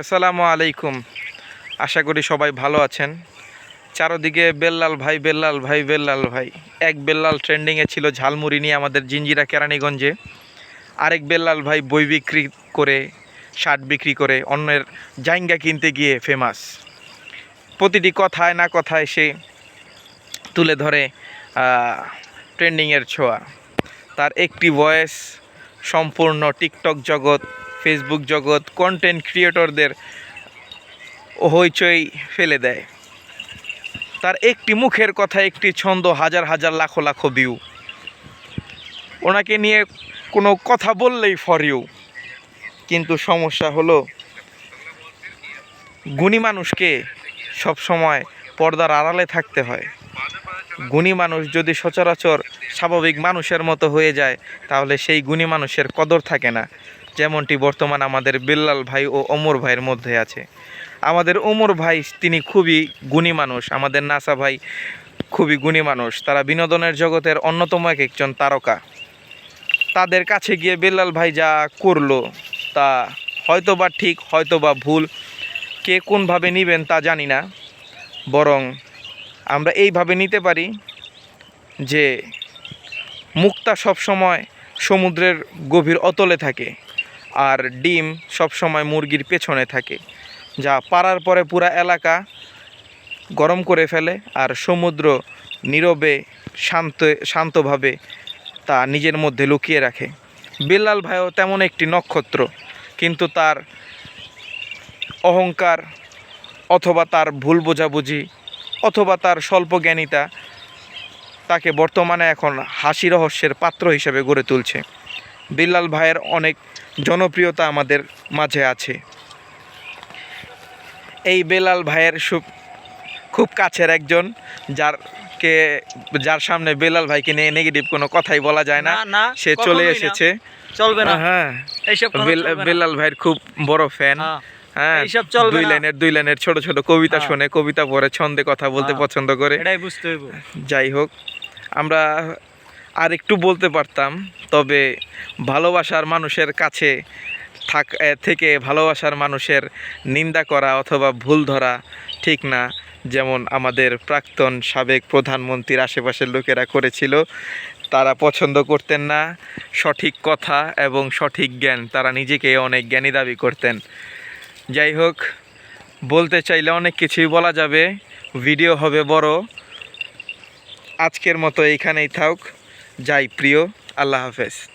আসসালামু আলাইকুম। আশা করি সবাই ভালো আছেন। চারোদিকে বেল্লাল ভাই বেল্লাল ভাই বেল্লাল ভাই। এক বেল্লাল ট্রেন্ডিংয়ে ছিল ঝালমুড়ি নিয়ে আমাদের জিঞ্জিরা কেরানীগঞ্জে। আরেক বেল্লাল ভাই বই বিক্রি করে, শার্ট বিক্রি করে, অন্যের জাইঙ্গা কিনতে গিয়ে ফেমাস প্রতিটি কথায় না কথায় সে তুলে ধরে ট্রেন্ডিংয়ের ছোঁয়া। তার একটি ভয়েস সম্পূর্ণ টিকটক জগৎ ফেসবুক জগৎ কন্টেন্ট ক্রিয়েটরদের হইচই ফেলে দেয়। তার একটি মুখের কথা, একটি ছন্দ, হাজার হাজার লাখো লাখো ভিউ ওনাকে নিয়ে কোনো কথা বললেই ফর ইউ কিন্তু সমস্যা হলো, গুণী মানুষকে সবসময় পর্দার আড়ালে থাকতে হয়। গুণী মানুষ যদি সচরাচর স্বাভাবিক মানুষের মতো হয়ে যায়, তাহলে সেই গুণী মানুষের কদর থাকে না। যেমনটি বর্তমান আমাদের বিল্লাল ভাই ও অমর ভাইয়ের মধ্যে আছে। আমাদের ওমর ভাই, তিনি খুবই গুণী মানুষ। আমাদের নাসা ভাই খুবই গুণী মানুষ। তারা বিনোদনের জগতের অন্যতম এক একজন তারকা। তাদের কাছে গিয়ে বিল্লাল ভাই যা করল, তা হয়তো বা ঠিক হয়তো বা ভুল। কে কোনভাবে নেবেন তা জানি না। বরং আমরা এইভাবে নিতে পারি যে মুক্তা সবসময় সমুদ্রের গভীর অতলে থাকে। আর ডিম সবসময় মুরগির পেছনে থাকে, যা পারার পরে পুরা এলাকা গরম করে ফেলে আর সমুদ্র নীরবে শান্ত, শান্তভাবে তা নিজের মধ্যে লুকিয়ে রাখে। বিল্লাল ভাইও তেমন একটি নক্ষত্র, কিন্তু তার অহংকার অথবা তার ভুল বোঝাবুঝি অথবা তার স্বল্পজ্ঞানিতা তাকে বর্তমানে এখন হাসি রহস্যের পাত্র হিসেবে গড়ে তুলছে। বিল্লাল ভাইয়ের অনেক জনপ্রিয়তা আমাদের মাঝে আছে। এই বেলাল ভাইয়ের খুব কাছের একজন যারকে যার সামনে বেলাল ভাইকে নিয়ে নেগেটিভ কোনো কথাই বলা যায় না। না সে চলে এসেছে। চলবে না। হ্যাঁ। বেলাল ভাইয়ের খুব বড় ফ্যান হ্যাঁ। হ্যাঁ দুই লাইনের দুই লাইনের ছোট ছোট কবিতা হ্যাঁ। শুনে কবিতা পড়ে ছন্দে কথা বলতে হ্যাঁ। পছন্দ করে। যাই হোক আমরা আর একটু বলতে পারতাম, তবে ভালোবাসার মানুষের কাছে থাক থেকে ভালোবাসার মানুষের নিন্দা করা অথবা ভুল ধরা ঠিক না, যেমন আমাদের প্রাক্তন সাবেক প্রধানমন্ত্রীর আশেপাশের লোকেরা করেছিল, তারা পছন্দ করতেন না, সঠিক কথা এবং সঠিক জ্ঞান, তারা নিজেকে অনেক জ্ঞানী দাবি করতেন। যাই হোক, বলতে চাইলে অনেক কিছুই বলা যাবে, ভিডিও হবে বড়। আজকের মতো এইখানেই থাক। যাই প্রিয় আল্লাহ হাফেজ।